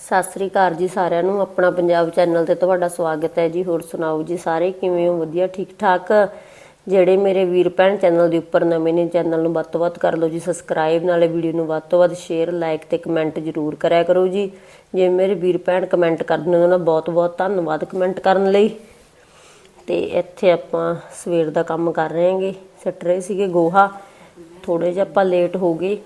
ਸਤਿ ਸ੍ਰੀ ਅਕਾਲ ਜੀ ਸਾਰਿਆਂ ਨੂੰ। ਆਪਣਾ ਪੰਜਾਬ ਚੈਨਲ ਤੇ ਤੁਹਾਡਾ ਸਵਾਗਤ ਹੈ ਜੀ। ਹੋਰ ਸੁਣਾਓ ਜੀ ਸਾਰੇ ਕਿਵੇਂ ਹੋ? ਵਧੀਆ ਠੀਕ ਠਾਕ ਜਿਹੜੇ ਮੇਰੇ ਵੀਰ ਭੈਣ ਚੈਨਲ ਦੇ ਉੱਪਰ ਨਵੇਂ ਨੇ, ਚੈਨਲ ਨੂੰ ਵੱਧ ਤੋਂ ਵੱਧ ਕਰ ਲਓ ਜੀ ਸਬਸਕ੍ਰਾਈਬ ਨਾਲੇ ਵੀਡੀਓ ਨੂੰ ਵੱਧ ਤੋਂ ਵੱਧ ਸ਼ੇਅਰ ਲਾਈਕ ਤੇ ਕਮੈਂਟ ਜ਼ਰੂਰ ਕਰਿਆ ਕਰੋ ਜੀ। ਜੇ ਮੇਰੇ ਵੀਰ ਭੈਣ ਕਮੈਂਟ ਕਰਦੇ ਨੇ, ਉਹਨਾਂ ਦਾ ਬਹੁਤ ਬਹੁਤ ਧੰਨਵਾਦ ਕਮੈਂਟ ਕਰਨ ਲਈ। ਤੇ ਇੱਥੇ ਆਪਾਂ ਸਵੇਰ ਦਾ ਕੰਮ ਕਰ ਰਹੇ ਹਾਂਗੇ। ਸੱਟ ਰਹੇ ਸੀਗੇ ਗੋਹਾ। ਥੋੜੇ ਜਿਹਾ ਆਪਾਂ ਲੇਟ ਹੋ ਗਏ।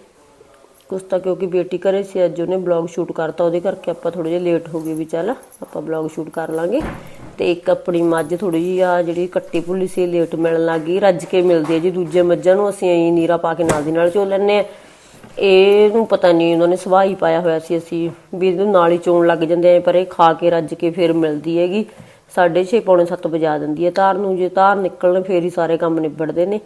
ਕੁਛ ਤਾਂ ਕਿਉਂਕਿ ਬੇਟੀ ਘਰੇ ਸੀ, ਅੱਜ ਉਹਨੇ ਬਲੌਗ ਸ਼ੂਟ ਕਰਤਾ, ਉਹਦੇ ਕਰਕੇ ਆਪਾਂ ਥੋੜੇ ਜਿਹਾ ਲੇਟ ਹੋ ਗਏ ਵੀ ਚੱਲ ਆਪਾਂ ਬਲੌਗ ਸ਼ੂਟ ਕਰ ਲਾਂਗੇ। ਤੇ ਇੱਕ ਆਪਣੀ ਮੱਝ ਥੋੜੀ ਜਿਹੀ ਆ, ਜਿਹੜੀ ਕੱਟੀ ਭੁੱਲੀ ਸੀ ਲੇਟ ਮਿਲਣ ਲੱਗ ਗਈ, ਰੱਜ ਕੇ ਮਿਲਦੀ ਹੈ ਜੀ। ਦੂਜੇ ਮੱਝਾਂ ਨੂੰ ਅਸੀਂ ਐਂ ਨੀਰਾ ਪਾ ਕੇ ਨਾਲ ਦੀ ਨਾਲ ਚੋ ਲੈਂਦੇ ਆ ਇਹਨੂੰ ਪਤਾ ਨਹੀਂ ਉਹਨਾਂ ਨੇ ਸਵਾਈ ਪਾਇਆ ਹੋਇਆ ਸੀ ਅਸੀਂ, ਵੀ ਇਹਨੂੰ ਨਾਲ ਹੀ ਚੋਣ ਲੱਗ ਜਾਂਦੇ ਆ ਪਰ ਇਹ ਖਾ ਕੇ ਰੱਜ ਕੇ ਫਿਰ ਮਿਲਦੀ ਹੈਗੀ। 6:30 ਪੌਣੇ 7 ਵਜਾ ਦਿੰਦੀ ਹੈ। ਤਾਰ ਨੂੰ ਜੇ ਤਾਰ ਨਿਕਲਣ, ਫੇਰ ਹੀ ਸਾਰੇ ਕੰਮ ਨਿਬੜਦੇ ਨੇ।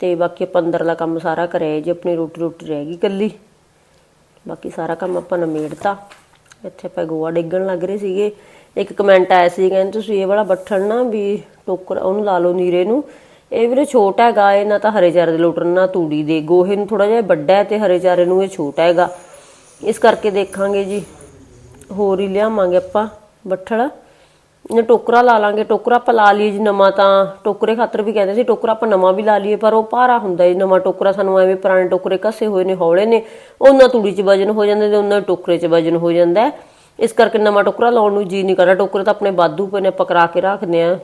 ਤੇ ਬਾਕੀ ਆਪਾਂ ਅੰਦਰਲਾ ਕੰਮ ਸਾਰਾ ਕਰਿਆ ਜੀ ਆਪਣੀ ਰੋਟੀ ਰੋਟੀ ਰਹਿ ਗਈ ਕੱਲੀ ਬਾਕੀ ਸਾਰਾ ਕੰਮ ਆਪਾਂ ਨਮੇੜਤਾ। ਇੱਥੇ ਆਪਾਂ ਗੋਆ ਡੇਗਣ ਲੱਗ ਰਹੇ ਸੀਗੇ। ਇੱਕ ਕਮੈਂਟ ਆਇਆ ਸੀ, ਕਹਿੰਦੇ ਤੁਸੀਂ ਇਹ ਵਾਲਾ ਬੱਠਣ ਨਾ ਵੀ ਟੋਕਰ, ਉਹਨੂੰ ਲਾ ਲਓ ਨੀਰੇ ਨੂੰ। ਇਹ ਵੀਰੇ ਛੋਟਾ ਹੈਗਾ, ਇਹ ਨਾ ਤਾਂ ਹਰੇ ਚਾਰੇ ਦੇ ਲੋਟਣ ਨਾ ਤੂੜੀ ਦੇ। ਗੋਹੇ ਨੂੰ ਥੋੜਾ ਜਿਹਾ ਵੱਡਾ ਹੈ ਤੇ ਹਰੇ ਚਾਰੇ ਨੂੰ ਇਹ ਛੋਟਾ ਹੈਗਾ। ਇਸ ਕਰਕੇ ਦੇਖਾਂਗੇ ਜੀ। ਹੋਰ ਹੀ ਲਿਆਵਾਂਗੇ ਆਪਾਂ ਬੱਠਲ। ਟੋਕਰਾ ਲਾ ਲਾਂਗੇ, ਟੋਕਰਾ ਆਪਾਂ ਲਾ ਲਈਏ ਜੀ ਨਵਾਂ ਤਾਂ। ਟੋਕਰੇ ਖਾਤਰ ਵੀ ਕਹਿੰਦੇ ਸੀ ਟੋਕਰਾ ਆਪਾਂ ਨਵਾਂ ਵੀ ਲਾ ਲਈਏ, ਪਰ ਉਹ ਭਾਰਾ ਹੁੰਦਾ ਜੀ ਨਵਾਂ ਟੋਕਰਾ। ਸਾਨੂੰ ਐਵੇਂ ਪੁਰਾਣੇ ਟੋਕਰੇ ਕੱਸੇ ਹੋਏ ਨੇ, ਹੌਲੇ ਨੇ। ਉਹਨਾਂ ਤੂੜੀ 'ਚ ਵਜਨ ਹੋ ਜਾਂਦਾ ਤੇ ਉਹਨਾਂ ਟੋਕਰੇ 'ਚ ਵਜਨ ਹੋ ਜਾਂਦਾ। ਇਸ ਕਰਕੇ ਨਵਾਂ ਟੋਕਰਾ ਲਾਉਣ ਨੂੰ ਜੀ ਨਹੀਂ ਕਰਦਾ। ਟੋਕਰੇ ਤਾਂ ਆਪਣੇ ਬਾਦੂ ਪਏ ਨੇ, ਆਪਾਂ ਕੇ ਰੱਖਦੇ ਆ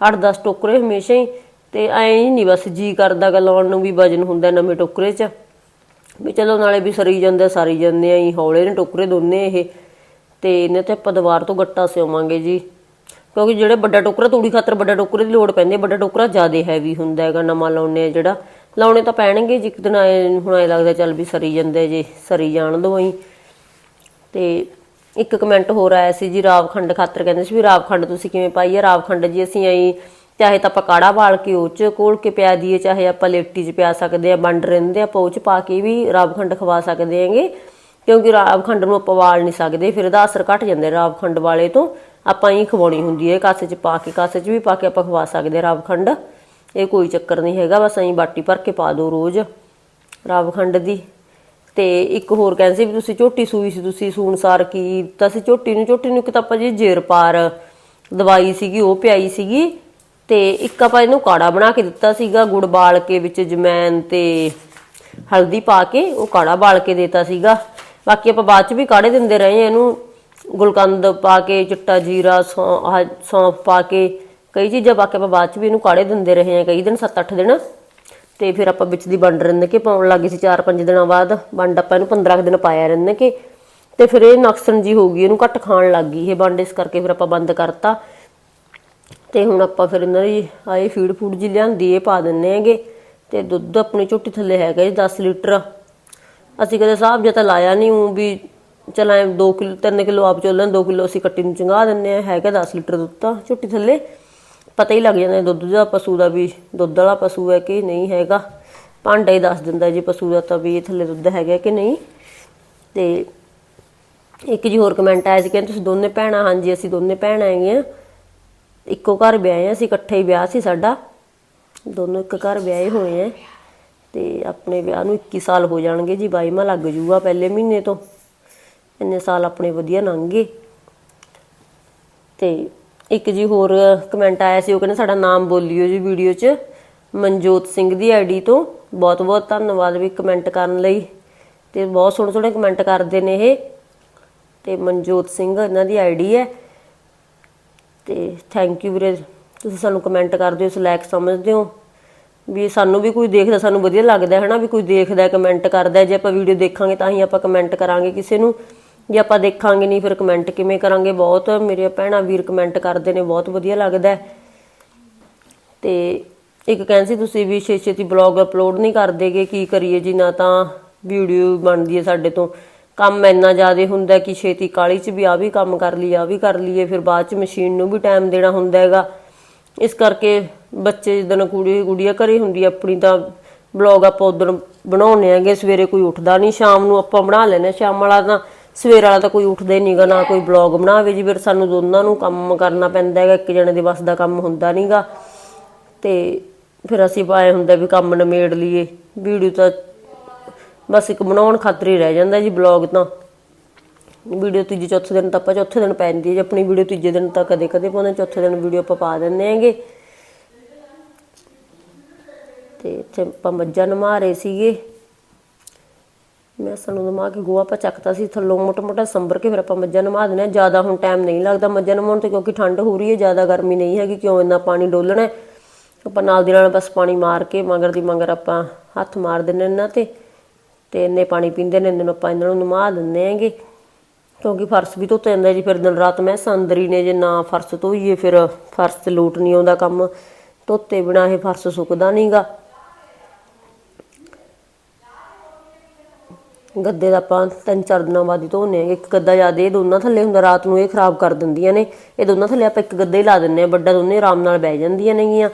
8-10 ਟੋਕਰੇ ਹਮੇਸ਼ਾ ਹੀ। ਤੇ ਐਂ ਹੀ ਨਹੀਂ ਬਸ ਜੀ ਕਰਦਾ ਗਾ ਲਾਉਣ ਨੂੰ ਵੀ ਵਜਨ ਹੁੰਦਾ ਨਵੇਂ ਟੋਕਰੇ 'ਚ। ਵੀ ਚਲੋ ਨਾਲੇ ਵੀ ਸਰੀ ਜਾਂਦੇ, ਸਾਰੀ ਜਾਂਦੇ ਆ ਹੀ ਹੌਲੇ ਨੇ ਟੋਕਰੇ ਦੋਨੇ ਇਹ। ਤੇ ਇਹਨੇ ਤੇ ਆਪਾਂ ਦੀਵਾਰ ਤੋਂ ਗੱਟਾ ਸਿਉਵਾਂਗੇ ਜੀ। ਕਿਉਂਕਿ ਜਿਹੜੇ ਵੱਡਾ ਟੋਕਰਾ, ਤੂੜੀ ਖਾਤਰ ਵੱਡਾ ਟੋਕਰੇ ਦੀ ਲੋੜ ਪੈਂਦੀ ਹੈ, ਵੱਡਾ ਟੋਕਰਾ ਜ਼ਿਆਦਾ ਹੈਵੀ ਹੁੰਦਾ ਹੈਗਾ, ਨਵਾਂ ਲਾਉਣੇ ਆ ਜਿਹੜਾ। ਲਾਉਣੇ ਤਾਂ ਪੈਣਗੇ ਜੀ ਦਿਨ ਆਏ, ਹੁਣ ਐ ਲੱਗਦਾ ਚੱਲ ਵੀ ਸਰੀ ਜਾਂਦੇ ਜੇ, ਸਰੀ ਜਾਣ ਦੋ ਅਸੀਂ। ਤੇ ਇੱਕ ਕਮੈਂਟ ਹੋਰ ਆਇਆ ਸੀ ਜੀ, ਰਾਵਖੰਡ ਖਾਤਰ ਕਹਿੰਦੇ ਸੀ ਵੀ ਰਾਵਖੰਡ ਤੁਸੀਂ ਕਿਵੇਂ ਪਾਈ ਹੈ ਰਾਵਖੰਡ ਜੀ, ਅਸੀਂ ਆਈ, ਚਾਹੇ ਤਾਂ ਆਪਾਂ ਕਾੜਾ ਵਾਲ ਕੇ, ਉਹ ਚ ਕੋਲ ਕੇ ਪਿਆ ਦਈਏ, ਚਾਹੇ ਆਪਾਂ ਲੇਟੀ ਚ ਪਿਆ ਸਕਦੇ ਆ, ਵੰਡ ਰਹਿੰਦੇ ਆਪਾਂ ਉਹ ਚ ਪਾ ਕੇ ਵੀ ਰਾਵਖੰਡ ਖਵਾ ਸਕਦੇ ਹੈਗੇ। ਕਿਉਂਕਿ ਰਾਵਖੰਡ ਨੂੰ ਆਪਾਂ ਵਾਲ ਨਹੀਂ ਸਕਦੇ, ਫਿਰ ਇਹਦਾ ਅਸਰ ਘਟ ਜਾਂਦਾ ਰਾਵਖੰਡ ਵਾਲੇ ਤੋਂ। ਆਪਾਂ ਹੀ ਖਵਾਉਣੀ ਹੁੰਦੀ ਹੈ, ਕਾਸੇ ਚ ਪਾ ਕੇ, ਕਾਸੇ ਚ ਵੀ ਪਾ ਕੇ ਆਪਾਂ ਖਵਾ ਸਕਦੇ ਆ ਰਾਵਖੰਡ ਇਹ ਕੋਈ ਚੱਕਰ ਨਹੀਂ ਹੈਗਾ, ਬਸ ਐਂ ਬਾਟੀ ਭਰ ਕੇ ਪਾ ਦਿਓ ਰੋਜ਼ ਰਾਵਖੰਡ ਦੀ। ਤੇ ਇੱਕ ਹੋਰ ਕਹਿੰਦੇ ਸੀ ਵੀ ਤੁਸੀਂ ਝੋਟੀ ਸੂਈ ਸੀ, ਤੁਸੀਂ ਸੂਣਸਾਰ ਕੀ ਤਾਂ ਸੀ? ਝੋਟੀ ਨੂੰ ਝੋਟੀ ਨੂੰ ਇੱਕ ਤਾਂ ਆਪਾਂ ਜੀ ਜੇਰ ਪਾਰ ਦਵਾਈ ਸੀਗੀ, ਉਹ ਪਿਆਈ ਸੀਗੀ। ਤੇ ਇੱਕ ਆਪਾਂ ਇਹਨੂੰ ਕਾੜਾ ਬਣਾ ਕੇ ਦਿੱਤਾ ਸੀਗਾ, ਗੁੜ ਬਾਲ ਕੇ ਵਿੱਚ ਜਮੈਨ ਤੇ ਹਲਦੀ ਪਾ ਕੇ, ਉਹ ਕਾੜਾ ਬਾਲ ਕੇ ਦਿੱਤਾ ਸੀਗਾ। ਬਾਕੀ ਆਪਾਂ ਬਾਅਦ ਚ ਵੀ ਕਾੜੇ ਦਿੰਦੇ ਰਹੇ ਇਹਨੂੰ। ਗੁਲਕੰਦ ਪਾ ਕੇ, ਚਿੱਟਾ ਜੀਰਾ, ਸੌਂ- ਸੌਂਫ ਪਾ ਕੇ, ਕਈ ਚੀਜ਼ਾਂ ਪਾ ਕੇ ਆਪਾਂ ਬਾਅਦ ਚ ਵੀ ਇਹਨੂੰ ਕਾੜੇ ਦਿੰਦੇ ਰਹੇ ਆ ਕਈ ਦਿਨ 7-8 ਦਿਨ। ਤੇ ਫਿਰ ਆਪਾਂ ਵਿੱਚ ਦੀ ਵੰਡ ਰਹਿੰਦੇ ਕਿ ਪਾਉਣ ਲੱਗੇ ਸੀ 4-5 ਦਿਨਾਂ ਬਾਅਦ। ਵੰਡ ਆਪਾਂ ਇਹਨੂੰ 15 ਕੁ ਦਿਨ ਪਾਇਆ ਰਹਿੰਦੇ ਕਿ। ਤੇ ਫਿਰ ਇਹ ਨਕਸਨ ਜੀ ਹੋ ਗਈ, ਇਹਨੂੰ ਘੱਟ ਖਾਣ ਲੱਗ ਗਈ ਇਹ ਵੰਡ, ਇਸ ਕਰਕੇ ਫਿਰ ਆਪਾਂ ਬੰਦ ਕਰਤਾ। ਤੇ ਹੁਣ ਆਪਾਂ ਫਿਰ ਇਹਨਾਂ ਦੀ ਆਏ ਫੀਡ ਫੂਡ ਜੀ ਲਿਆਂਦੀ, ਇਹ ਪਾ ਦਿੰਨੇ ਹੈਗੇ। ਤੇ ਦੁੱਧ ਆਪਣੀ ਝੋਟੀ ਥੱਲੇ ਹੈਗਾ ਜੀ 10 ਲੀਟਰ। ਅਸੀਂ ਕਦੇ ਹਿਸਾਬ ਜਿਹਾ ਤਾਂ ਲਾਇਆ ਨਹੀਂ ਉਹ ਵੀ ਚਲ ਐ 2 ਕਿਲੋ 3 ਕਿਲੋ ਆਪ ਚੋਲਣ 2 ਕਿਲੋ ਅਸੀਂ ਕੱਟੀ ਨੂੰ ਚੰਗਾ ਦਿੰਨੇ ਆ, ਹੈਗਾ 10 ਲੀਟਰ ਦੁੱਧ ਤਾਂ ਝੁੱਟੀ ਥੱਲੇ। ਪਤਾ ਹੀ ਲੱਗ ਜਾਂਦਾ ਦੁੱਧ ਦਾ ਪਸ਼ੂ ਦਾ ਵੀ, ਦੁੱਧ ਵਾਲਾ ਪਸ਼ੂ ਹੈ ਕਿ ਨਹੀਂ ਹੈਗਾ। ਭਾਂਡਾ ਹੀ ਦੱਸ ਦਿੰਦਾ ਜੀ ਪਸ਼ੂ ਦਾ ਤਾਂ ਵੀ ਇਹ ਥੱਲੇ ਦੁੱਧ ਹੈਗਾ ਕਿ ਨਹੀਂ। ਤੇ ਇੱਕ ਜੀ ਹੋਰ ਕਮੈਂਟ ਆਇਆ ਸੀ, ਕਹਿੰਦੇ ਤੁਸੀਂ ਦੋਨੇ ਭੈਣਾਂ, ਹਾਂਜੀ ਅਸੀਂ ਦੋਨੇ ਭੈਣਾਂ ਹੈਗੀਆਂ ਇੱਕੋ ਘਰ ਵਿਆਹੇ ਆ, ਅਸੀਂ ਇਕੱਠੇ ਹੀ ਵਿਆਹ ਸੀ ਸਾਡਾ। ਦੋਨੋਂ ਇੱਕ ਘਰ ਵਿਆਹੇ ਹੋਏ ਆ। ਤੇ ਆਪਣੇ ਵਿਆਹ ਨੂੰ 21 ਸਾਲ ਹੋ ਜਾਣਗੇ ਜੀ 22ਵਾਂ ਲੱਗ ਜੂਗਾ ਪਹਿਲੇ ਮਹੀਨੇ ਤੋਂ। ਇੰਨੇ ਸਾਲ ਆਪਣੇ ਵਧੀਆ ਲੰਘ ਗਏ। ਤੇ ਇੱਕ ਜੀ ਹੋਰ ਕਮੈਂਟ ਆਇਆ ਸੀ, ਉਹ ਕਹਿੰਦੇ ਸਾਡਾ ਨਾਮ ਬੋਲਿਓ ਜੀ ਵੀਡੀਓ 'ਚ। ਮਨਜੋਤ ਸਿੰਘ ਦੀ ਆਈਡੀ ਤੋਂ ਬਹੁਤ ਬਹੁਤ ਧੰਨਵਾਦ ਵੀ ਕਮੈਂਟ ਕਰਨ ਲਈ। ਤੇ ਬਹੁਤ ਸੋਹਣੇ ਸੋਹਣੇ ਕਮੈਂਟ ਕਰਦੇ ਨੇ ਇਹ। ਤੇ ਮਨਜੋਤ ਸਿੰਘ ਇਹਨਾਂ ਦੀ ਆਈਡੀ ਹੈ। ਤੇ ਥੈਂਕ ਯੂ ਵੀਰੇ, ਤੁਸੀਂ ਸਾਨੂੰ ਕਮੈਂਟ ਕਰਦੇ ਹੋ ਸਲੈਕ ਸਮਝਦੇ ਹੋ। ਵੀ ਸਾਨੂੰ ਵੀ ਕੋਈ ਦੇਖਦਾ, ਸਾਨੂੰ ਵਧੀਆ ਲੱਗਦਾ ਹੈ ਨਾ, ਵੀ ਕੋਈ ਦੇਖਦਾ ਕਮੈਂਟ ਕਰਦਾ ਜੇ ਆਪਾਂ ਵੀਡੀਓ ਦੇਖਾਂਗੇ ਤਾਂ ਹੀ ਆਪਾਂ ਕਮੈਂਟ ਕਰਾਂਗੇ ਕਿਸੇ ਨੂੰ। ਜੇ ਆਪਾਂ ਦੇਖਾਂਗੇ ਨਹੀਂ, ਫਿਰ ਕਮੈਂਟ ਕਿਵੇਂ ਕਰਾਂਗੇ? ਬਹੁਤ ਮੇਰੇ ਭੈਣਾਂ ਵੀਰ ਕਮੈਂਟ ਕਰਦੇ ਨੇ, ਬਹੁਤ ਵਧੀਆ ਲੱਗਦਾ ਹੈ। ਤੇ ਇੱਕ ਕਹਿੰਦੇ ਸੀ ਤੁਸੀਂ ਵੀ ਛੇ ਛੇਤੀ ਬਲੌਗ ਅਪਲੋਡ ਨਹੀਂ ਕਰਦੇਗੇ, ਕੀ ਕਰੀਏ ਜੀ? ਨਾ ਤਾਂ ਵੀਡੀਓ ਬਣਦੀ ਹੈ ਸਾਡੇ ਤੋਂ। ਕੰਮ ਇੰਨਾ ਜ਼ਿਆਦਾ ਹੁੰਦਾ ਕਿ ਛੇਤੀ ਕਾਲੀ 'ਚ ਵੀ ਆ ਵੀ ਕੰਮ ਕਰ ਲਈ ਆ ਵੀ ਕਰ ਲਈਏ, ਫਿਰ ਬਾਅਦ 'ਚ ਮਸ਼ੀਨ ਨੂੰ ਵੀ ਟਾਈਮ ਦੇਣਾ ਹੁੰਦਾ ਹੈਗਾ। ਇਸ ਕਰਕੇ ਬੱਚੇ ਜਦੋਂ ਕੁੜੀ ਗੁੜੀਆ ਘਰੇ ਹੁੰਦੀ ਆਪਣੀ ਤਾਂ ਬਲੌਗ ਆਪਾਂ ਉਦੋਂ ਬਣਾਉਣੇ ਆਂਗੇ ਸਵੇਰੇ ਕੋਈ ਉੱਠਦਾ ਨਹੀਂ, ਸ਼ਾਮ ਨੂੰ ਆਪਾਂ ਬਣਾ ਲੈਨੇ ਸ਼ਾਮ ਵਾਲਾ ਤਾਂ ਸਵੇਰ ਵਾਲਾ ਤਾਂ ਕੋਈ ਉੱਠਦਾ ਹੀ ਨਹੀਂਗਾ ਨਾ ਕੋਈ ਬਲੌਗ ਬਣਾਵੇ ਜੀ, ਫਿਰ ਸਾਨੂੰ ਦੋਨਾਂ ਨੂੰ ਕੰਮ ਕਰਨਾ ਪੈਂਦਾ ਹੈਗਾ, ਇੱਕ ਜਣੇ ਦੇ ਵੱਸ ਦਾ ਕੰਮ ਹੁੰਦਾ ਨਹੀਂਗਾ ਤੇ ਫਿਰ ਅਸੀਂ ਪਾਏ ਹੁੰਦਾ ਵੀ ਕੰਮ ਨਿਮੇੜ ਲਈਏ। ਵੀਡੀਓ ਤਾਂ ਬਸ ਇੱਕ ਬਣਾਉਣ ਖਾਤਰ ਹੀ ਰਹਿ ਜਾਂਦਾ ਜੀ ਬਲੌਗ ਤਾਂ। ਵੀਡੀਓ ਤੀਜੇ, ਚੌਥੇ ਦਿਨ ਤਾਂ ਆਪਾਂ ਚੌਥੇ ਦਿਨ ਪੈ ਜਾਂਦੀ ਹੈ ਜੀ, ਆਪਣੀ ਵੀਡੀਓ ਤੀਜੇ ਦਿਨ ਤਾਂ ਕਦੇ ਕਦੇ ਪਾਉਂਦੇ ਚੌਥੇ ਦਿਨ ਵੀਡੀਓ ਆਪਾਂ ਪਾ ਦਿੰਦੇ ਹੈਗੇ। ਤੇ ਇੱਥੇ ਆਪਾਂ ਮੱਝਾਂ ਨਮਾ ਰਹੇ ਸੀਗੇ। ਮੈਂ ਸਾਨੂੰ ਨਮਾ ਕੇ ਗੋਆ ਆਪਾਂ ਚੱਕਤਾ ਸੀ, ਥੱਲੋਂ ਮੋਟਾ ਮੋਟਾ ਸੰਭਰ ਕੇ ਫਿਰ ਆਪਾਂ ਮੱਝਾਂ ਨਮਾ ਦਿੰਦੇ ਹਾਂ। ਜ਼ਿਆਦਾ ਹੁਣ ਟਾਈਮ ਨਹੀਂ ਲੱਗਦਾ ਮੱਝਾਂ ਨਮਾਉਣ ਤੇ ਕਿਉਂਕਿ ਠੰਡ ਹੋ ਰਹੀ ਹੈ, ਜ਼ਿਆਦਾ ਗਰਮੀ ਨਹੀਂ ਹੈਗੀ, ਕਿਉਂ ਇੰਨਾ ਪਾਣੀ ਡੋਲਣਾ ਆਪਾਂ ਨਾਲ ਦੀ ਨਾਲ ਬਸ ਪਾਣੀ ਮਾਰ ਕੇ ਮਗਰ ਦੀ ਮਗਰ ਆਪਾਂ ਹੱਥ ਮਾਰ ਦਿੰਦੇ ਇਹਨਾਂ ਤੇ ਤੇ ਇੰਨੇ ਪਾਣੀ ਪੀਂਦੇ ਨੇ ਇੰਨੇ ਨੂੰ ਆਪਾਂ ਇਹਨਾਂ ਨੂੰ ਨਮਾ ਦਿੰਦੇ ਹੈਗੇ। ਕਿਉਂਕਿ ਫਰਸ਼ ਵੀ ਧੋਤਾ ਜਾਂਦਾ ਜੀ, ਫਿਰ ਦਿਨ ਰਾਤ ਮੈਂ ਅੰਦਰ ਨੇ ਜੇ ਨਾ ਫਰਸ਼ ਧੋਈਏ, ਫਿਰ ਫਰਸ਼ ਤੇ ਲੋਟ ਨਹੀਂ ਆਉਂਦਾ ਕੰਮ। ਧੋਤੇ ਬਿਨਾ ਇਹ ਫਰਸ਼ ਸੁੱਕਦਾ ਨਹੀਂਗਾ ਗੱਦੇ ਦਾ ਆਪਾਂ ਤਿੰਨ ਚਾਰ ਦਿਨਾਂ ਬਾਅਦ ਹੀ ਧੋਨੇ ਆ ਇੱਕ ਗੱਦਾ ਜ਼ਿਆਦਾ ਇਹ ਦੋਨਾਂ ਥੱਲੇ ਹੁੰਦਾ, ਰਾਤ ਨੂੰ ਇਹ ਖਰਾਬ ਕਰ ਦਿੰਦੀਆਂ ਨੇ। ਇਹ ਦੋਨਾਂ ਥੱਲੇ ਆਪਾਂ ਇੱਕ ਗੱਦਾ ਹੀ ਲਾ ਦਿੰਨੇ ਆ ਵੱਡਾ ਦੋਨੇ ਆਰਾਮ ਨਾਲ ਬਹਿ ਜਾਂਦੀਆਂ ਨੇਗੀਆਂ।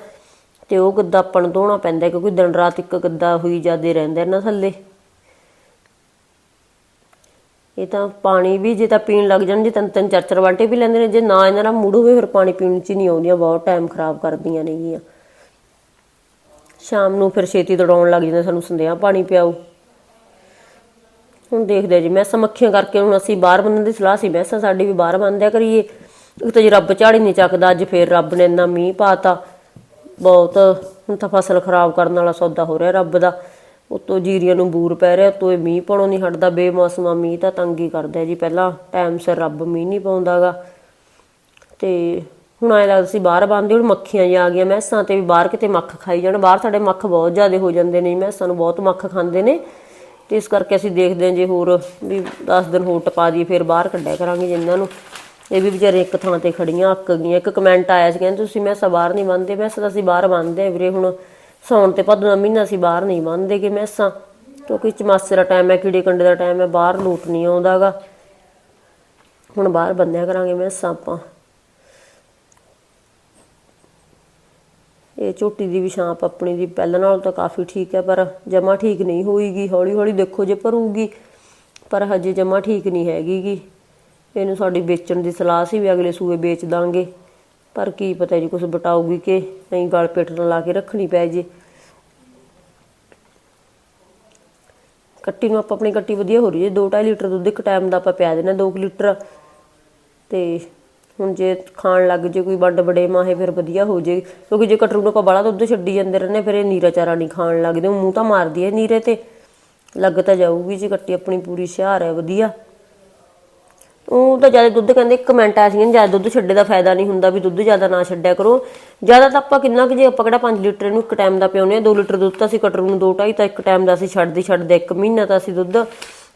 ਤੇ ਉਹ ਗੱਦਾ ਆਪਾਂ ਨੂੰ ਧੋਣਾ ਪੈਂਦਾ, ਕਿਉਂਕਿ ਦਿਨ ਰਾਤ ਇੱਕ ਗੱਦਾ ਹੋਈ ਜਾਂਦੇ ਰਹਿੰਦਾ ਇਹਨਾਂ ਥੱਲੇ। ਇਹ ਤਾਂ ਪਾਣੀ ਵੀ ਜੇ ਤਾਂ ਪੀਣ ਲੱਗ ਜਾਣ, ਜੇ ਤਿੰਨ ਤਿੰਨ ਚਾਰ ਚਾਰ ਬਾਲਟੇ ਵੀ ਲੈਂਦੇ ਨੇ, ਜੇ ਨਾ ਇਹਨਾਂ ਦਾ ਮੂਡ ਹੋਵੇ ਫਿਰ ਪਾਣੀ ਪੀਣ ਚ ਹੀ ਨਹੀਂ ਆਉਂਦੀਆਂ, ਬਹੁਤ ਟਾਈਮ ਖਰਾਬ ਕਰਦੀਆਂ ਨੇਗੀਆਂ। ਸ਼ਾਮ ਨੂੰ ਫਿਰ ਛੇਤੀ ਦੜਾਉਣ ਲੱਗ ਜਾਂਦੇ, ਸਾਨੂੰ ਸੰਧਿਆ ਪਾਣੀ ਪਿਆਓ। ਹੁਣ ਦੇਖਦੇ ਆ ਜੀ। ਮੈਸਾਂ ਮੱਖੀਆਂ ਕਰਕੇ ਹੁਣ ਅਸੀਂ ਬਾਹਰ ਬੰਨਣ ਦੀ ਸਲਾਹ ਸੀ। ਮੈਸਾਂ ਸਾਡੀ ਵੀ ਬਾਹਰ ਬੰਨਦਿਆ ਕਰੀਏ। ਇੱਕ ਤਾਂ ਜੀ ਰੱਬ ਝਾੜੀ ਨਹੀਂ ਚੱਕਦਾ। ਅੱਜ ਫੇਰ ਰੱਬ ਨੇ ਇੰਨਾ ਮੀਂਹ ਪਾਤਾ। ਬਹੁਤ ਹੁਣ ਤਾਂ ਫਸਲ ਖਰਾਬ ਕਰਨ ਵਾਲਾ ਸੌਦਾ ਹੋ ਰਿਹਾ ਰੱਬ ਦਾ। ਉਤੋਂ ਜੀਰੀਆਂ ਨੂੰ ਬੂਰ ਪੈ ਰਿਹਾ। ਉਤੋਂ ਇਹ ਮੀਂਹ ਪਾਉਣੋਂ ਨਹੀਂ ਹਟਦਾ। ਬੇਮੌਸਮਾ ਮੀਂਹ ਤਾਂ ਤੰਗ ਹੀ ਕਰਦਾ ਜੀ। ਪਹਿਲਾਂ ਟਾਈਮ ਸਿਰ ਰੱਬ ਮੀਂਹ ਨਹੀਂ ਪਾਉਂਦਾਗਾ। ਤੇ ਹੁਣ ਐ ਲੱਗਦਾ ਸੀ ਬਾਹਰ ਬੰਨਦੇ ਹੁਣ ਮੱਖੀਆਂ ਜੀ ਆ ਗਈਆਂ। ਮੈਸਾਂ ਤੇ ਵੀ ਬਾਹਰ ਕਿਤੇ ਮੱਖ ਖਾਈ ਜਾਣ। ਬਾਹਰ ਸਾਡੇ ਮੱਖ ਬਹੁਤ ਜ਼ਿਆਦਾ ਹੋ ਜਾਂਦੇ ਨੇ ਮੈਸਾਂ ਨੂੰ ਬਹੁਤ ਮੱਖ ਖਾਂਦੇ ਨੇ। ਤੇ ਇਸ ਕਰਕੇ ਅਸੀਂ ਦੇਖਦੇ ਹਾਂ ਜੇ ਹੋਰ ਵੀ 10 ਦਿਨ ਹੋਰ ਟਪਾ ਦੀ ਫਿਰ ਬਾਹਰ ਕੱਢਿਆ ਕਰਾਂਗੇ ਜਿੰਨਾਂ ਨੂੰ। ਇਹ ਵੀ ਵਿਚਾਰੇ ਇੱਕ ਥਾਂ ਤੇ ਖੜੀਆਂ, ਅੱਕ ਗਈਆਂ। ਇੱਕ ਕਮੈਂਟ ਆਇਆ ਸੀ, ਕਹਿੰਦੇ ਤੁਸੀਂ ਮੈਸਾਂ ਬਾਹਰ ਨਹੀਂ ਬੰਨਦੇ, ਮੈਂ ਤਾਂ ਅਸੀਂ ਬਾਹਰ ਬੰਨਦੇ ਆ ਵੀਰੇ, ਹੁਣ ਸੌਣ ਤੇ ਭਾਦੋਂ ਮਹੀਨਾ ਅਸੀਂ ਬਾਹਰ ਨਹੀਂ ਬੰਨਦੇ ਕਿ ਮੈਸਾਂ ਕਿਉਂਕਿ ਚਮਾਸੇ ਦਾ ਟਾਈਮ ਹੈ, ਕੀੜੇ ਕੰਡੇ ਦਾ ਟਾਈਮ ਹੈ, ਬਾਹਰ ਲੂਟ ਨਹੀਂ ਆਉਂਦਾਗਾ ਹੁਣ ਬਾਹਰ ਬੰਨਿਆ ਕਰਾਂਗੇ ਮੈਸਾਂ ਆਪਾਂ। ਇਹ ਝੋਟੀ ਦੀ ਵੀ ਛਾਂਪ ਆਪਣੀ ਦੀ ਪਹਿਲਾਂ ਨਾਲੋਂ ਤਾਂ ਕਾਫੀ ਠੀਕ ਹੈ, ਪਰ ਜਮਾ ਠੀਕ ਨਹੀਂ ਹੋਈਗੀ। ਹੌਲੀ ਹੌਲੀ ਦੇਖੋ ਜੇ ਭਰੂਗੀ, ਪਰ ਹਜੇ ਜਮਾ ਠੀਕ ਨਹੀਂ ਹੈਗੀਗੀ। ਇਹਨੂੰ ਸਾਡੀ ਵੇਚਣ ਦੀ ਸਲਾਹ ਸੀ ਵੀ ਅਗਲੇ ਸੂਏ ਵੇਚ ਦਾਂਗੇ। ਪਰ ਕੀ ਪਤਾ ਜੀ ਕੁਝ ਬਟਾਊਗੀ ਕਿ ਨਹੀਂ, ਗਲ ਪੇਟ ਨਾਲ ਲਾ ਕੇ ਰੱਖਣੀ ਪੈ ਜੇ। ਕੱਟੀ ਨੂੰ ਆਪਾਂ ਆਪਣੀ ਕੱਟੀ ਵਧੀਆ ਹੋ ਰਹੀ ਹੈ। 2.5 ਲੀਟਰ ਦੁੱਧ ਇੱਕ ਟਾਈਮ ਦਾ ਆਪਾਂ ਪਿਆ ਦੇਣਾ 2 ਲੀਟਰ। ਤੇ ਹੁਣ ਜੇ ਖਾਣ ਲੱਗ ਜੇ ਕੋਈ ਵੱਡ ਬੜੇ ਮਾਹੇ, ਫਿਰ ਵਧੀਆ ਹੋ ਜੇ। ਕਿਉਂਕਿ ਜੇ ਕਟਰੂ ਨੂੰ ਆਪਾਂ ਬਾਲਾ ਦੁੱਧ ਛੱਡੀ ਜਾਂਦੇ ਰਹਿੰਦੇ ਫਿਰ ਇਹ ਨੀਰਾ ਚਾਰਾ ਨਹੀਂ ਖਾਣ ਲੱਗਦੇ। ਉਹ ਮੂੰਹ ਤਾਂ ਮਾਰਦੀ ਹੈ ਨੀਰੇ ਤੇ। ਲੱਗ ਤਾਂ ਜਾਊਗੀ ਜੀ ਕੱਟੀ ਆਪਣੀ ਪੂਰੀ ਹੁਸ਼ਿਆਰ ਹੈ, ਵਧੀਆ। ਉਹ ਤਾਂ ਜ਼ਿਆਦਾ ਦੁੱਧ ਕਹਿੰਦੇ ਕਮੈਂਟ ਆ ਸੀਗੇ, ਜ਼ਿਆਦਾ ਦੁੱਧ ਛੱਡੇ ਦਾ ਫਾਇਦਾ ਨਹੀਂ ਹੁੰਦਾ ਵੀ ਦੁੱਧ ਜ਼ਿਆਦਾ ਨਾ ਛੱਡਿਆ ਕਰੋ। ਜ਼ਿਆਦਾ ਤਾਂ ਆਪਾਂ ਕਿੰਨਾ ਕਿ ਜੇ ਆਪਾਂ ਕਿਹੜਾ 5 ਲੀਟਰ ਨੂੰ ਇੱਕ ਟਾਈਮ ਦਾ ਪਿਉਨੇ ਆ 2 ਲੀਟਰ ਦੁੱਧ ਤਾਂ ਅਸੀਂ ਕਟਰੂ ਨੂੰ 2.5 ਤਾਂ ਇੱਕ ਟਾਈਮ ਦਾ ਅਸੀਂ ਛੱਡਦੇ ਛੱਡਦੇ, ਇੱਕ ਮਹੀਨਾ ਤਾਂ ਅਸੀਂ ਦੁੱਧ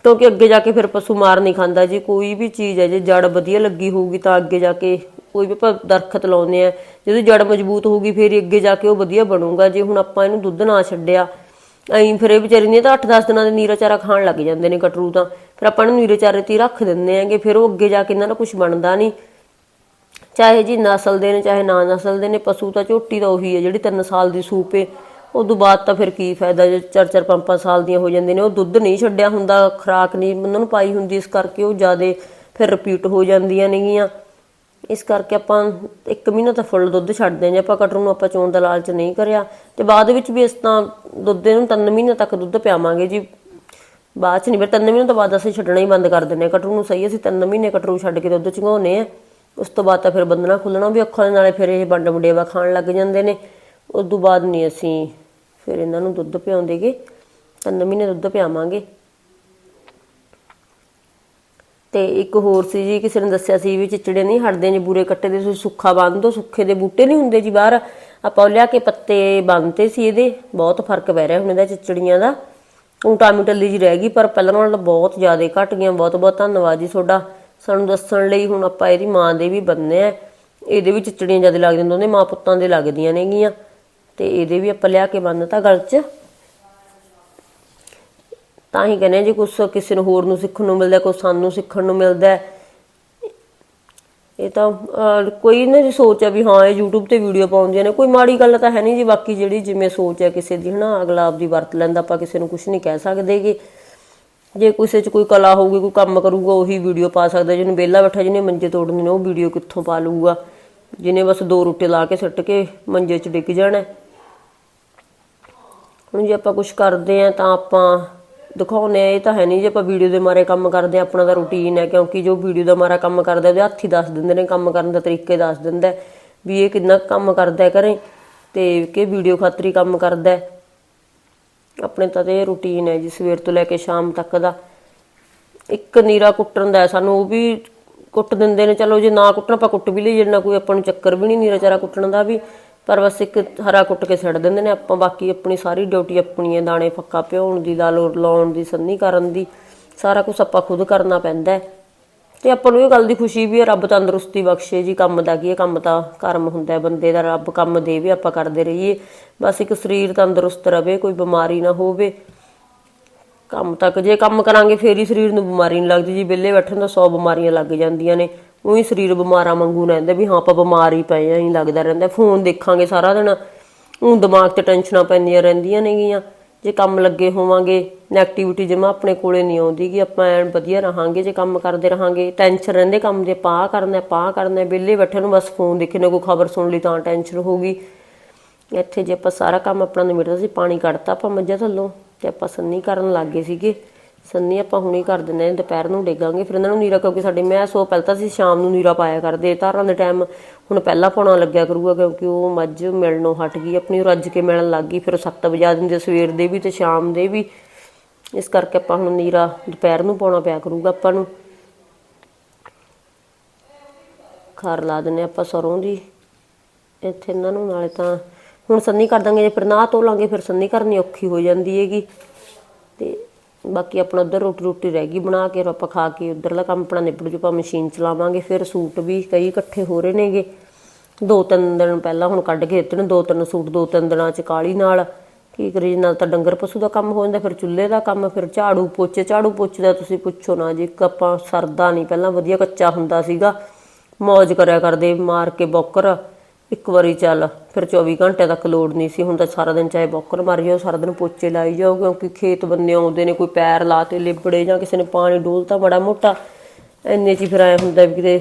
ਕਿਉਂਕਿ ਅੱਗੇ ਜਾ ਕੇ ਫਿਰ ਪਸ਼ੂ ਮਾਰ ਨਹੀਂ ਖਾਂਦਾ ਜੀ, ਕੋਈ ਵੀ ਚੀਜ਼ ਹੈ ਜੇ ਜੜ ਵਧੀਆ ਲੱਗੀ ਹੋਊਗੀ ਤਾਂ ਅੱਗੇ ਜਾ ਕੇ ਕੋਈ ਵੀ ਆਪਾਂ ਦਰਖਤ ਲਾਉਂਦੇ ਆ ਜਦੋਂ ਜੜ ਮਜ਼ਬੂਤ ਹੋਊਗੀ ਫਿਰ ਅੱਗੇ ਜਾ ਕੇ ਉਹ ਵਧੀਆ ਬਣੂਗਾ, ਜੇ ਹੁਣ ਆਪਾਂ ਇਹਨੂੰ ਦੁੱਧ ਨਾ ਛੱਡਿਆ, ਐਂ ਫਿਰ ਇਹ ਵਿਚਾਰੀ ਨੇ ਤਾਂ 8-10 ਦਿਨਾਂ ਦੇ ਨੀਰਾ ਚਾਰਾ ਖਾਣ ਲੱਗ ਜਾਂਦੇ ਨੇ ਕਟਰੂ ਤਾਂ, ਫਿਰ ਆਪਾਂ ਇਹਨੂੰ ਨੀਰੇ ਚਾਰੇ ਤੇ ਰੱਖ ਦਿੰਦੇ ਆਂਗੇ ਫਿਰ ਉਹ ਅੱਗੇ ਜਾ ਕੇ ਇਹਨਾਂ ਦਾ ਕੁਝ ਬਣਦਾ ਨਹੀਂ। ਚਾਹੇ ਜੀ ਨਸਲ ਦੇ ਨੇ, ਚਾਹੇ ਨਾ ਨਸਲ ਦੇ ਨੇ, ਪਸ਼ੂ ਤਾਂ ਝੋਟੀ ਦਾ ਉਹੀ ਹੈ, ਜਿਹੜੀ 3 ਸਾਲ ਦੀ ਸੂਪ ਏ ਉਦੋਂ ਬਾਅਦ ਤਾਂ ਫਿਰ ਕੀ ਫਾਇਦਾ ਜੇ 4-4 5-5 ਸਾਲ ਦੀਆਂ ਹੋ ਜਾਂਦੀਆਂ ਨੇ, ਉਹ ਦੁੱਧ ਨਹੀਂ ਛੱਡਿਆ ਹੁੰਦਾ, ਖਰਾਕ ਨਹੀਂ, ਉਹਨਾਂ ਨੂੰ ਪਾਈ ਹੁੰਦੀ, ਇਸ ਕਰਕੇ ਉਹ ਜ਼ਿਆਦੇ ਫਿਰ ਰਿਪੀਟ ਹੋ ਜਾਂਦੀਆਂ ਨੇਗੀਆਂ। ਇਸ ਕਰਕੇ ਆਪਾਂ ਇੱਕ ਮਹੀਨਾ ਤਾਂ ਫੁੱਲ ਦੁੱਧ ਛੱਡਦੇ ਜੇ ਆਪਾਂ ਕਟਰੂ ਨੂੰ ਆਪਾਂ ਚੋਣ ਦਾ ਲਾਲਚ ਨਹੀਂ ਕਰਿਆ, ਤੇ ਬਾਅਦ ਵਿੱਚ ਵੀ ਇਸ ਤਾਂ ਦੁੱਧ ਨੂੰ 3 ਮਹੀਨੇ ਤੱਕ ਦੁੱਧ ਪਿਆਵਾਂਗੇ ਜੀ। ਬਾਅਦ ਚ ਨਹੀਂ, ਫਿਰ 3 ਮਹੀਨੇ ਤੋਂ ਬਾਅਦ ਅਸੀਂ ਛੱਡਣਾ ਹੀ ਬੰਦ ਕਰ ਦਿੰਦੇ ਹਾਂ। ਕਟਰੂ ਨੂੰ ਸਹੀ ਅਸੀਂ 3 ਮਹੀਨੇ ਕਟਰੂ ਛੱਡ ਕੇ ਦੁੱਧ ਚੰਗਾਉਨੇ ਆ ਉਸ ਤੋਂ ਬਾਅਦ ਤਾਂ ਫਿਰ ਬੰਦਨਾ ਖੁੱਲਣਾ ਵੀ ਔਖਾ, ਨਾਲੇ ਫਿਰ ਇਹ ਵੰਡ ਵਡੇਵਾ ਖਾਣ ਲੱਗ ਜਾਂਦੇ ਨੇ। ਉਸ ਤੋਂ ਬਾਅਦ ਨਹੀਂ ਅਸੀਂ ਫਿਰ ਇਹਨਾਂ ਨੂੰ ਦੁੱਧ ਪਿਆਉਂਦੇਗੇ 3 ਮਹੀਨੇ ਦੁੱਧ ਪਿਆਵਾਂਗੇ। ਤੇ ਇੱਕ ਹੋਰ ਸੀ ਜੀ, ਕਿਸੇ ਨੇ ਦੱਸਿਆ ਸੀ ਵੀ ਚਿਚੜੇ ਨਹੀਂ ਹਟਦੇ, ਜੀ ਬੂਰੇ ਕੱਟੇ ਦੇ ਤੁਸੀਂ ਸੁੱਖਾ ਬੰਨ ਦੋ, ਸੁੱਖੇ ਦੇ ਬੂਟੇ ਨਹੀਂ ਹੁੰਦੇ ਜੀ ਬਾਹਰ। ਆਪਾਂ ਉਹ ਲਿਆ ਕੇ ਪੱਤੇ ਬੰਨਤੇ ਸੀ ਇਹਦੇ, ਬਹੁਤ ਫ਼ਰਕ ਪੈ ਰਿਹਾ ਹੁਣ ਇਹਦਾ ਚਿਚੜੀਆਂ ਦਾ। ਉਹ ਟਾਮੀਟਲੀ ਜੀ ਰਹਿ ਗਈ, ਪਰ ਪਹਿਲਾਂ ਨਾਲੋਂ ਬਹੁਤ ਜ਼ਿਆਦਾ ਘਟ ਗਈਆਂ। ਬਹੁਤ ਬਹੁਤ ਧੰਨਵਾਦ ਜੀ ਤੁਹਾਡਾ। ਸਾਨੂੰ ਦੱਸਣ ਲਈ ਹੁਣ ਆਪਾਂ ਇਹਦੀ ਮਾਂ ਦੇ ਵੀ ਬੰਨੇ ਆ। ਇਹਦੇ ਵੀ ਚਿਚੜੀਆਂ ਜ਼ਿਆਦਾ ਲੱਗਦੀਆਂ ਦੋਨੇ ਮਾਂ ਪੁੱਤਾਂ ਦੇ ਲੱਗਦੀਆਂ ਨੇਗੀਆਂ। ਤੇ ਇਹਦੇ ਵੀ ਆਪਾਂ ਲਿਆ ਕੇ ਬੰਨਤਾ ਗਲ 'ਚ। ਤਾਂ ਹੀ ਕਹਿੰਦੇ ਆ, ਜੀ ਕੁਛ ਕਿਸੇ ਨੂੰ ਹੋਰ ਨੂੰ ਸਿੱਖਣ ਨੂੰ ਮਿਲਦਾ ਕੁਛ ਸਾਨੂੰ ਸਿੱਖਣ ਨੂੰ ਮਿਲਦਾ ਇਹ ਤਾਂ ਕੋਈ ਨਾ ਜੀ ਸੋਚ ਆ ਵੀ ਹਾਂ, ਇਹ YouTube ਤੇ ਵੀਡੀਓ ਪਾਉਂਦੀਆਂ ਨੇ, ਕੋਈ ਮਾੜੀ ਗੱਲ ਤਾਂ ਹੈ ਨਹੀਂ ਜੀ, ਬਾਕੀ ਜਿਹੜੀ ਜਿਵੇਂ ਸੋਚ ਹੈ ਕਿਸੇ ਦੀ, ਹਨਾ, ਅਗਲਾ ਆਪਦੀ ਵਰਤ ਲੈਂਦਾ, ਆਪਾਂ ਕਿਸੇ ਨੂੰ ਕੁਝ ਨਹੀਂ ਕਹਿ ਸਕਦੇ ਸਕਦੇਗੇ ਜੇ ਕਿਸੇ 'ਚ ਕੋਈ ਕਲਾ ਹੋਊਗੀ, ਕੋਈ ਕੰਮ ਕਰੂਗਾ, ਉਹੀ ਵੀਡੀਓ ਪਾ ਸਕਦਾ, ਜਿਹਨੂੰ ਵਿਹਲਾ ਬੈਠਾ, ਜਿਹਨੇ ਮੰਜੇ ਤੋੜਨੇ ਨੇ, ਉਹ ਵੀਡੀਓ ਕਿੱਥੋਂ ਪਾ ਲਊਗਾ। ਜਿਹਨੇ ਬਸ ਦੋ ਰੋਟੇ ਲਾ ਕੇ ਸੁੱਟ ਕੇ ਮੰਜੇ 'ਚ ਡਿੱਗ ਜਾਣਾ ਹੁਣ ਜੇ ਆਪਾਂ ਕੁਝ ਕਰਦੇ ਆ ਤਾਂ ਆਪਾਂ ਦਿਖਾਉਨੇ ਆ, ਇਹ ਤਾਂ ਹੈ ਨਹੀਂ ਜੇ ਆਪਾਂ ਵੀਡੀਓ ਦੇ ਮਾਰੇ ਕੰਮ ਕਰਦੇ ਆ, ਆਪਣਾ ਤਾਂ ਰੂਟੀਨ ਹੈ, ਕਿਉਂਕਿ ਜੋ ਵੀਡੀਓ ਦਾ ਮਾਰਾ ਕੰਮ ਕਰਦਾ, ਉਹਦੇ ਹੱਥ ਹੀ ਦੱਸ ਦਿੰਦੇ ਨੇ, ਕੰਮ ਕਰਨ ਦਾ ਤਰੀਕੇ ਦੱਸ ਦਿੰਦਾ ਵੀ ਇਹ ਕਿੰਨਾ ਕੰਮ ਕਰਦਾ ਹੈ ਘਰੇ ਤੇ ਕਿ ਵੀਡੀਓ ਖਾਤਰੀ ਕੰਮ ਕਰਦਾ ਆਪਣੇ ਤਾਂ ਇਹ ਰੂਟੀਨ ਹੈ ਜੀ, ਸਵੇਰ ਤੋਂ ਲੈ ਕੇ ਸ਼ਾਮ ਤੱਕ ਦਾ। ਇੱਕ ਨੀਰਾ ਕੁੱਟਣ ਦਾ ਸਾਨੂੰ, ਉਹ ਵੀ ਕੁੱਟ ਦਿੰਦੇ ਨੇ, ਚਲੋ ਜੇ ਨਾ ਕੁੱਟਣ, ਆਪਾਂ ਕੁੱਟ ਵੀ ਲਈ ਨਾ ਕੋਈ ਆਪਾਂ ਨੂੰ ਚੱਕਰ ਵੀ ਨਹੀਂ ਨੀਰਾ ਚਾਰਾ ਕੁੱਟਣ ਦਾ ਵੀ। ਪਰ ਬਸ ਇੱਕ ਹਰਾ ਕੁੱਟ ਕੇ ਛੱਡ ਦਿੰਦੇ ਨੇ। ਆਪਾਂ ਬਾਕੀ ਆਪਣੀ ਸਾਰੀ ਡਿਊਟੀ ਆਪਣੀ ਹੈ ਦਾਣੇ ਫੱਕਾ ਭਿਉਣ ਦੀ, ਦਾਲ ਲਾਉਣ ਦੀ, ਸੰਨੀ ਕਰਨ ਦੀ, ਸਾਰਾ ਕੁਝ ਆਪਾਂ ਖੁਦ ਕਰਨਾ ਪੈਂਦਾ ਹੈ। ਤੇ ਆਪਾਂ ਨੂੰ ਇਹ ਗੱਲ ਦੀ ਖੁਸ਼ੀ ਵੀ ਹੈ, ਰੱਬ ਤੰਦਰੁਸਤੀ ਬਖਸ਼ੇ ਜੀ। ਕੰਮ ਦਾ ਕੀ ਹੈ, ਕੰਮ ਤਾਂ ਕਰਮ ਹੁੰਦਾ ਹੈ ਬੰਦੇ ਦਾ, ਰੱਬ ਕੰਮ ਦੇਵੇ ਆਪਾਂ ਕਰਦੇ ਰਹੀਏ। ਬਸ ਇੱਕ ਸਰੀਰ ਤੰਦਰੁਸਤ ਰਵੇ, ਕੋਈ ਬਿਮਾਰੀ ਨਾ ਹੋਵੇ। ਕੰਮ ਤੱਕ ਜੇ ਕੰਮ ਕਰਾਂਗੇ, ਫੇਰ ਹੀ ਸਰੀਰ ਨੂੰ ਬਿਮਾਰੀ ਨਹੀਂ ਲੱਗਦੀ ਜੀ। ਵਿਹਲੇ ਬੈਠਣ ਦਾ 100 ਬਿਮਾਰੀਆਂ ਲੱਗ ਜਾਂਦੀਆਂ ਨੇ। ਉਹੀ ਸਰੀਰ ਬਿਮਾਰਾਂ ਵਾਂਗੂ ਰਹਿੰਦਾ ਵੀ ਹਾਂ ਆਪਾਂ ਬਿਮਾਰ ਹੀ ਪਏ ਆਂ ਹੀ ਲੱਗਦਾ ਰਹਿੰਦਾ। ਫੋਨ ਦੇਖਾਂਗੇ ਸਾਰਾ ਦਿਨ। ਉਹ ਦਿਮਾਗ ਤੇ ਟੈਨਸ਼ਨਾਂ ਪੈਂਦੀਆਂ ਰਹਿੰਦੀਆਂ ਨੇਗੀਆਂ। ਜੇ ਕੰਮ ਲੱਗੇ ਹੋਵਾਂਗੇ ਨੈਗੇਟਿਵਿਟੀ ਜਮਾ ਆਪਣੇ ਕੋਲੇ ਨਹੀਂ ਆਉਂਦੀ ਕਿ ਆਪਾਂ ਐਨ ਵਧੀਆ ਰਹਾਂਗੇ, ਜੇ ਕੰਮ ਕਰਦੇ ਰਹਾਂਗੇ। ਟੈਨਸ਼ਨ ਰਹਿੰਦੇ ਕੰਮ ਦੇ, ਪਾ ਕਰਨਾ ਪਾ ਕਰਨਾ, ਵਿਹਲੇ ਬੈਠੇ ਨੂੰ ਬਸ ਫੋਨ ਦੇਖੇ ਨਾ ਕੋਈ ਖਬਰ ਸੁਣ ਲਈ ਤਾਂ ਟੈਨਸ਼ਨ ਹੋ ਗਈ ਇੱਥੇ ਜੇ ਆਪਾਂ ਸਾਰਾ ਕੰਮ ਆਪਣਾ ਨਿਬੜਦਾ ਸੀ, ਪਾਣੀ ਕੱਢਤਾ ਆਪਾਂ ਮੱਝਾਂ ਥੱਲੋਂ, ਤੇ ਆਪਾਂ ਸੰਨੀ ਕਰਨ ਲੱਗ ਗਏ ਸੀਗੇ। ਸੰਨੀ, ਆਪਾਂ ਹੁਣੇ ਕਰ ਦਿੰਦੇ ਨੇ ਦੁਪਹਿਰ ਨੂੰ ਡੇਗਾਂਗੇ, ਫਿਰ ਇਹਨਾਂ ਨੂੰ ਨੀਰਾ ਕਿਉਂਕਿ ਸਾਡੇ ਮੈਂ ਸੋ ਪਹਿਲਾਂ ਤਾਂ ਸੀ ਸ਼ਾਮ ਨੂੰ ਨੀਰਾ ਪਾਇਆ ਕਰਦੇ, ਧਾਰਾਂ ਦੇ ਟਾਈਮ ਹੁਣ ਪਹਿਲਾਂ ਪਾਉਣਾ ਲੱਗਿਆ ਕਰੂਗਾ ਕਿਉਂਕਿ ਉਹ ਮੱਝ ਮਿਲਣੋਂ ਹਟ ਗਈ, ਆਪਣੀ ਰੱਜ ਕੇ ਮਿਲਣ ਲੱਗ ਗਈ, ਫਿਰ 7 ਵਜਾ ਦਿੰਦੇ ਸਵੇਰ ਦੇ ਵੀ ਤੇ ਸ਼ਾਮ ਦੇ ਵੀ। ਇਸ ਕਰਕੇ ਆਪਾਂ ਹੁਣ ਨੀਰਾ ਦੁਪਹਿਰ ਨੂੰ ਪਾਉਣਾ ਪਿਆ ਕਰੂਗਾ ਆਪਾਂ ਨੂੰ। ਖਾਰ ਲਾ ਦਿੰਨੇ ਆਪਾਂ ਸਰੋਂ ਦੀ। ਇੱਥੇ ਇਹਨਾਂ ਨੂੰ ਨਾਲੇ ਤਾਂ ਹੁਣ ਸੰਨੀ ਕਰ ਦਾਂਗੇ, ਜੇ ਫਿਰ ਨਾ ਧੋ ਲਾਂਗੇ, ਫਿਰ ਸੰਨੀ ਕਰਨੀ ਔਖੀ ਹੋ ਜਾਂਦੀ ਹੈਗੀ। ਤੇ ਬਾਕੀ ਆਪਣਾ ਉਧਰ ਰੋਟੀ ਰੋਟੀ ਰਹਿ ਗਈ, ਬਣਾ ਕੇ ਫਿਰ ਆਪਾਂ ਖਾ ਕੇ ਉਧਰਲਾ ਕੰਮ ਆਪਣਾ ਨਿਬੜ ਜੂ ਆਪਾਂ ਮਸ਼ੀਨ ਚਲਾਵਾਂਗੇ, ਫਿਰ ਸੂਟ ਵੀ ਕਈ ਇਕੱਠੇ ਹੋ ਰਹੇ ਨੇਗੇ। ਦੋ ਤਿੰਨ ਦਿਨ ਪਹਿਲਾਂ ਹੁਣ ਕੱਢ ਕੇ ਦਿੱਤੇ ਨੇ, ਦੋ ਤਿੰਨ ਸੂਟ, ਦੋ ਤਿੰਨ ਦਿਨਾਂ ਚ ਕਾਲੀ ਨਾਲ। ਕੀ ਕਰੀ ਨਾਲ ਤਾਂ ਡੰਗਰ ਪਸ਼ੂ ਦਾ ਕੰਮ ਹੋ ਜਾਂਦਾ, ਫਿਰ ਚੁੱਲ੍ਹੇ ਦਾ ਕੰਮ, ਫਿਰ ਝਾੜੂ ਪੋਚੇ ਝਾੜੂ ਪੋਚੇ ਦਾ ਤੁਸੀਂ ਪੁੱਛੋ ਨਾ ਜੀ ਆਪਾਂ ਸਰਦਾ ਨਹੀਂ ਪਹਿਲਾਂ ਵਧੀਆ ਕੱਚਾ ਹੁੰਦਾ ਸੀਗਾ। ਮौज ਕਰਿਆ ਕਰਦੇ, ਮਾਰ ਕੇ ਬੌਕਰ। ਇੱਕ ਵਾਰੀ ਚੱਲ, ਫਿਰ 24 ਘੰਟੇ ਤੱਕ ਲੋੜ ਨਹੀਂ ਸੀ, ਹੁਣ ਤਾਂ ਸਾਰਾ ਦਿਨ ਚਾਹੇ ਬੌਕਰ ਮਾਰੀ ਜਾਓ, ਸਾਰਾ ਦਿਨ ਪੋਚੇ ਲਾਈ ਜਾਓ, ਕਿਉਂਕਿ ਖੇਤ ਬੰਨੇ ਆਉਂਦੇ ਨੇ, ਕੋਈ ਪੈਰ ਲਾ ਤੇ ਲਿਬੜੇ ਜਾਂ ਕਿਸੇ ਨੇ ਪਾਣੀ ਡੋਲਤਾ ਬੜਾ ਮੋਟਾ, ਇੰਨੇ ਚ ਫਿਰ ਐ ਹੁੰਦਾ ਵੀ ਕਿਤੇ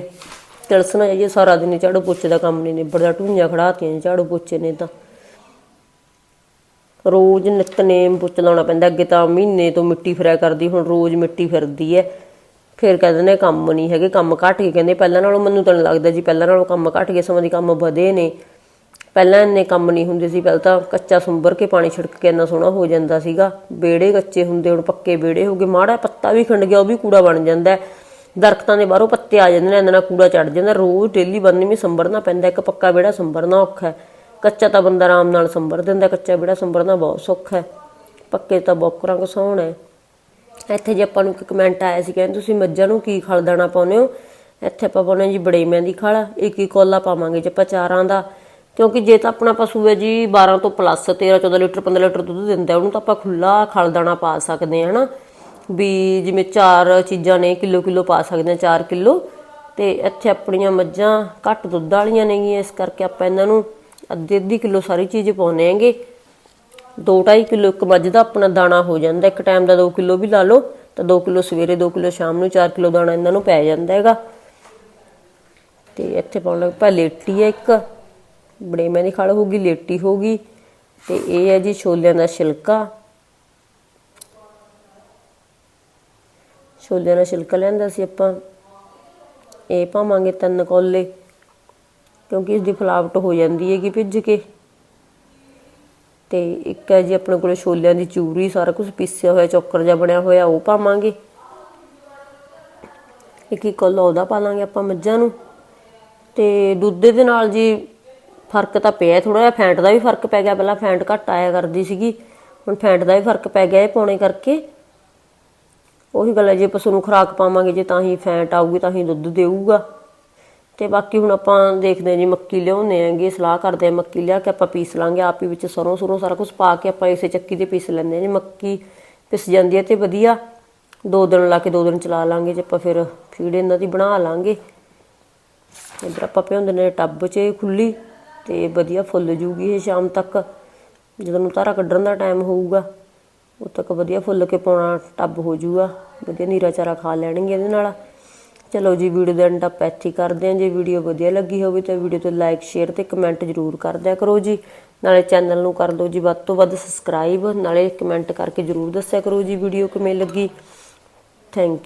ਤਿਲਸਣਾ ਜਾਈਏ, ਸਾਰਾ ਦਿਨ ਝਾੜੂ ਪੋਚੇ ਦਾ ਕੰਮ ਨਹੀਂ ਨਿਬੜਦਾ ਟੂਈਆਂ ਖੜਾਤੀਆਂ ਨੇ, ਝਾੜੂ ਪੋਚੇ ਨੇ ਤਾਂ। ਰੋਜ਼ ਨਿਤਨੇਮ ਪੁੱਛ ਲਾਉਣਾ ਪੈਂਦਾ, ਅੱਗੇ ਤਾਂ ਮਹੀਨੇ ਤੋਂ ਮਿੱਟੀ ਫਿਰਿਆ ਕਰਦੀ, ਹੁਣ ਰੋਜ਼ ਮਿੱਟੀ ਫਿਰਦੀ ਐ। ਫਿਰ ਕਹਿ ਦਿੰਦੇ ਕੰਮ ਨਹੀਂ ਹੈਗੇ, ਕੰਮ ਘਟ ਗਏ। ਕਹਿੰਦੇ ਪਹਿਲਾਂ ਨਾਲੋਂ ਮੈਨੂੰ ਤਾਂ ਨਹੀਂ ਲੱਗਦਾ ਜੀ, ਪਹਿਲਾਂ ਨਾਲੋਂ ਕੰਮ ਘਟ ਗਏ, ਸਮਾਂ ਦੀ ਕੰਮ ਵਧੇ ਨੇ। ਪਹਿਲਾਂ ਇੰਨੇ ਕੰਮ ਨਹੀਂ ਹੁੰਦੇ ਸੀ, ਪਹਿਲਾਂ ਤਾਂ ਕੱਚਾ ਸੁੰਬਰ ਕੇ ਪਾਣੀ ਛਿੜਕ ਕੇ ਇੰਨਾ ਸੋਹਣਾ ਹੋ ਜਾਂਦਾ ਸੀਗਾ। ਬੇੜੇ ਕੱਚੇ ਹੁੰਦੇ, ਹੁਣ ਪੱਕੇ ਬੇੜੇ ਹੋ ਗਏ, ਮਾੜਾ ਪੱਤਾ ਵੀ ਖਿੰਡ ਗਿਆ, ਉਹ ਵੀ ਕੂੜਾ ਬਣ ਜਾਂਦਾ ਦਰਖਤਾਂ ਦੇ ਬਾਹਰੋਂ ਪੱਤੇ ਆ ਜਾਂਦੇ ਨੇ, ਇੰਨਾ ਨਾਲ ਕੂੜਾ ਚੜ ਜਾਂਦਾ। ਰੋਜ਼ ਡੇਲੀ ਬੰਨੀ ਵੀ ਸੰਭਰਨਾ ਪੈਂਦਾ, ਇੱਕ ਪੱਕਾ ਬੇੜਾ ਸੰਭਰਨਾ ਔਖਾ ਹੈ। ਕੱਚਾ ਤਾਂ ਬੰਦਾ ਆਰਾਮ ਨਾਲ ਸੰਭਰ ਦਿੰਦਾ, ਕੱਚਾ ਬੇੜਾ ਸੰਭਰਨਾ ਬਹੁਤ ਸੌਖਾ ਹੈ। ਪੱਕੇ ਤਾਂ ਬੋਕਰਾਂ ਕਸਾਉਣ ਹੈ। ਇੱਥੇ ਜੇ ਆਪਾਂ ਨੂੰ ਇੱਕ ਕਮੈਂਟ ਆਇਆ ਸੀ ਕਹਿੰਦੇ ਤੁਸੀਂ ਮੱਝਾਂ ਨੂੰ ਕੀ ਖਲ ਦਾਣਾ ਪਾਉਂਦੇ ਹੋ? ਇੱਥੇ ਆਪਾਂ ਪਾਉਂਦੇ ਹਾਂ ਜੀ ਬੜੇ ਮਹਿੰਦੀ ਖਲ, ਇੱਕ ਹੀ ਕੋਲਾ ਪਾਵਾਂਗੇ ਜੇ ਆਪਾਂ ਚਾਰਾਂ ਦਾ। ਕਿਉਂਕਿ ਜੇ ਤਾਂ ਆਪਣਾ ਪਸ਼ੂ ਹੈ ਜੀ 12 ਤੋਂ ਪਲੱਸ 13 14 ਲੀਟਰ 15 ਲੀਟਰ ਦੁੱਧ ਦਿੰਦਾ ਉਹਨੂੰ ਤਾਂ ਆਪਾਂ ਖੁੱਲਾ ਖਲ ਦਾਣਾ ਪਾ ਸਕਦੇ ਹਾਂ, ਹਨਾ? ਵੀ ਜਿਵੇਂ ਚਾਰ ਚੀਜ਼ਾਂ ਨੇ, ਕਿਲੋ ਕਿਲੋ ਪਾ ਸਕਦੇ ਹਾਂ 4 ਕਿਲੋ। ਤੇ ਇੱਥੇ ਆਪਣੀਆਂ ਮੱਝਾਂ ਘੱਟ ਦੁੱਧ ਵਾਲੀਆਂ ਨੇਗੀਆਂ, ਇਸ ਕਰਕੇ ਆਪਾਂ ਇਹਨਾਂ ਨੂੰ ਅੱਧੀ ਅੱਧੀ ਕਿਲੋ ਸਾਰੀ ਚੀਜ਼ ਪਾਉਨੇ ਆਂਗੇ 2.5 ਕਿਲੋ, ਇੱਕ ਮੱਝ ਦਾ ਆਪਣਾ ਦਾਣਾ ਹੋ ਜਾਂਦਾ। ਇੱਕ ਟਾਈਮ ਦਾ 2 ਕਿਲੋ ਵੀ ਲਾ ਲਓ ਤਾਂ 2 ਕਿਲੋ ਸਵੇਰੇ 2 ਕਿਲੋ ਸ਼ਾਮ ਨੂੰ 4 ਕਿਲੋ ਦਾਣਾ ਇਹਨਾਂ ਨੂੰ ਪੈ ਜਾਂਦਾ ਹੈਗਾ। ਤੇ ਇੱਥੇ ਪਾਉਣ ਲੱਗ ਪਾ ਲੇਟੀ ਹੈ ਇੱਕ। ਬੜੇ ਦੀ ਖਲ ਹੋਗੀ ਲੇਟੀ ਹੋਗੀ ਤੇ ਇਹ ਹੈ ਜੀ ਛੋਲਿਆਂ ਦਾ ਛਿਲਕਾ। ਛੋਲਿਆਂ ਦਾ ਛਿਲਕਾ ਲੈਂਦਾ ਸੀ ਆਪਾਂ। ਇਹ ਪਾਵਾਂਗੇ ਤਿੰਨ ਕੋਲੇ, ਕਿਉਂਕਿ ਇਸ ਦੀ ਫਲਾਵਟ ਹੋ ਜਾਂਦੀ ਹੈਗੀ ਭਿੱਜ ਕੇ। ਤੇ ਇੱਕ ਹੈ ਜੀ ਆਪਣੇ ਕੋਲ ਛੋਲਿਆਂ ਦੀ ਚੂਰੀ, ਸਾਰਾ ਕੁਝ ਪੀਸਿਆ ਹੋਇਆ, ਚੌਕਰ ਜਿਹਾ ਬਣਿਆ ਹੋਇਆ, ਉਹ ਪਾਵਾਂਗੇ। ਇੱਕ ਇੱਕ ਕੋਲਾ ਉਹਦਾ ਪਾ ਲਾਂਗੇ ਆਪਾਂ ਮੱਝਾਂ ਨੂੰ। ਤੇ ਦੁੱਧ ਦੇ ਨਾਲ ਜੀ ਫ਼ਰਕ ਤਾਂ ਪਿਆ ਥੋੜਾ ਜਿਹਾ, ਫੈਂਟ ਦਾ ਵੀ ਫ਼ਰਕ ਪੈ ਗਿਆ। ਪਹਿਲਾਂ ਫੈਂਟ ਘੱਟ ਆਇਆ ਕਰਦੀ ਸੀਗੀ, ਹੁਣ ਫੈਂਟ ਦਾ ਵੀ ਫ਼ਰਕ ਪੈ ਗਿਆ ਇਹ ਪਾਉਣੇ ਕਰਕੇ। ਉਹੀ ਗੱਲ ਹੈ, ਜੇ ਪਸ਼ੂ ਨੂੰ ਖੁਰਾਕ ਪਾਵਾਂਗੇ, ਜੇ ਤਾਂ ਹੀ ਫੈਂਟ ਆਊਗੀ, ਤਾਂ ਹੀ ਦੁੱਧ ਦੇਊਗਾ। ਤੇ ਬਾਕੀ ਹੁਣ ਆਪਾਂ ਦੇਖਦੇ ਹਾਂ ਜੀ, ਮੱਕੀ ਲਿਆਉਂਦੇ ਆਂਗੇ ਸਲਾਹ ਕਰਦੇ ਆ ਮੱਕੀ ਲਿਆ ਕੇ ਆਪਾਂ ਪੀਸ ਲਾਂਗੇ, ਆਪ ਹੀ ਵਿੱਚ ਸਰੋਂ ਸਰੋਂ ਸਾਰਾ ਕੁਝ ਪਾ ਕੇ ਆਪਾਂ ਇਸੇ ਚੱਕੀ ਤੇ ਪੀਸ ਲੈਂਦੇ ਹਾਂ ਜੀ। ਮੱਕੀ ਪਿਸ ਜਾਂਦੀ ਹੈ ਤੇ ਵਧੀਆ। ਦੋ ਦਿਨ ਲਾ ਕੇ ਦੋ ਦਿਨ ਚਲਾ ਲਾਂਗੇ ਜੇ ਆਪਾਂ ਫਿਰ ਫੀਡ ਇਹਨਾਂ ਦੀ ਬਣਾ ਲਾਂਗੇ। ਇਧਰ ਆਪਾਂ ਭਿਉਂਦੇ ਨੇ ਟੱਬ 'ਚ ਖੁੱਲੀ ਤੇ ਵਧੀਆ ਫੁੱਲ ਜੂਗੀ ਇਹ ਸ਼ਾਮ ਤੱਕ। ਜਦੋਂ ਨੂੰ ਤਾਰਾ ਕੱਢਣ ਦਾ ਟਾਈਮ ਹੋਊਗਾ, ਉਦੋਂ ਤੱਕ ਵਧੀਆ ਫੁੱਲ ਕੇ ਪਾਉਣਾ ਟੱਬ ਹੋ ਜੂਗਾ। ਵਧੀਆ ਨੀਰਾ ਚਾਰਾ ਖਾ ਲੈਣਗੇ ਇਹਦੇ ਨਾਲ। ਚਲੋ ਜੀ ਵੀਡੀਓ ਦਾ ਐਂਡ ਆਪਾਂ ਇੱਥੇ ਕਰਦੇ ਹਾਂ। ਜੇ ਵੀਡੀਓ ਵਧੀਆ ਲੱਗੀ ਹੋਵੇ ਤਾਂ ਵੀਡੀਓ ਤੇ ਲਾਈਕ ਸ਼ੇਅਰ ਤੇ ਕਮੈਂਟ ਜ਼ਰੂਰ ਕਰ ਦਿਆ ਕਰੋ ਜੀ। ਨਾਲੇ ਚੈਨਲ ਨੂੰ ਕਰ ਦਿਓ ਜੀ, ਵੱਧ ਤੋਂ ਵੱਧ ਸਬਸਕ੍ਰਾਈਬ ਨਾਲੇ ਕਮੈਂਟ ਕਰਕੇ ਜ਼ਰੂਰ ਦੱਸਿਆ ਕਰੋ ਜੀ ਵੀਡੀਓ ਕਿਵੇਂ ਲੱਗੀ। ਥੈਂਕ